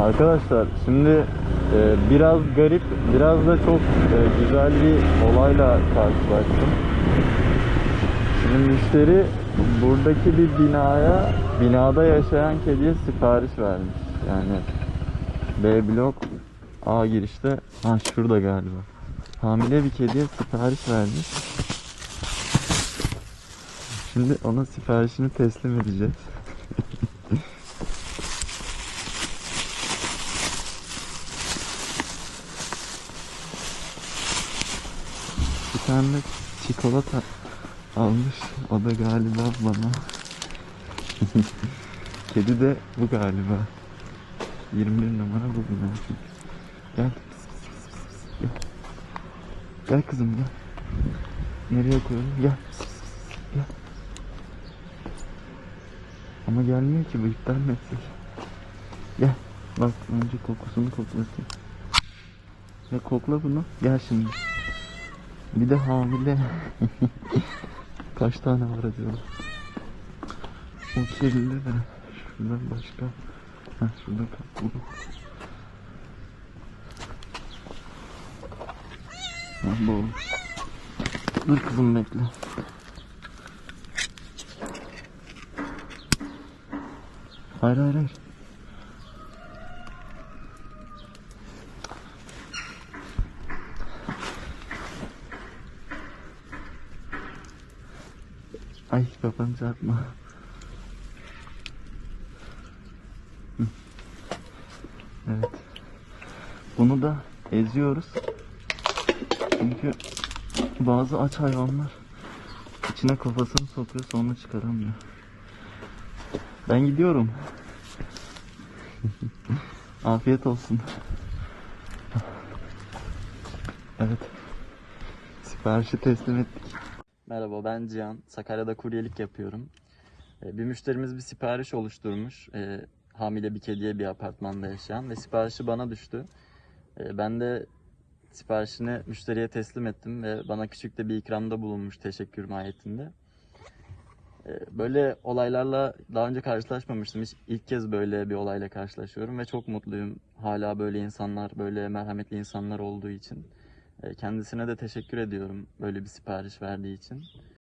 Arkadaşlar şimdi e, biraz garip, biraz da çok e, güzel bir olayla karşılaştım. Şimdi müşteri buradaki bir binaya, binada yaşayan kediye sipariş vermiş. Yani B blok A girişte, ha şurada galiba. Hamile bir kediye sipariş vermiş. Şimdi ona siparişini teslim edeceğiz. tane çikolata almış. O da galiba bana. Kedi de bu galiba. 21 numara bu bina. Gel. Gel. Gel kızım gel. Nereye koyalım? Gel. Gel. Ama gelmiyor ki bu iptal etsek? Gel. Bak önce kokusunu koklasın. Ya kokla bunu. Gel şimdi. Bir de hamile. Kaç tane var acaba? O kirli de. Şuradan başka. Heh, şurada bu olur. Dur kızım bekle. Hayır hayır hayır. Ay kafanı çarpma. Evet. Bunu da eziyoruz. Çünkü bazı aç hayvanlar içine kafasını sokuyor sonra çıkaramıyor. Ben gidiyorum. Afiyet olsun. Evet. Siparişi teslim ettik. Merhaba ben Cihan. Sakarya'da kuryelik yapıyorum. Ee, Bir müşterimiz bir sipariş oluşturmuş. Ee, Hamile bir kediye bir apartmanda yaşayan ve siparişi bana düştü. Ee, Ben de siparişini müşteriye teslim ettim ve bana küçük de bir ikramda bulunmuş teşekkür mahiyetinde. Böyle olaylarla daha önce karşılaşmamıştım. Hiç ilk kez böyle bir olayla karşılaşıyorum ve çok mutluyum. Hala böyle insanlar, böyle merhametli insanlar olduğu için. Ee, Kendisine de teşekkür ediyorum böyle bir sipariş verdiği için.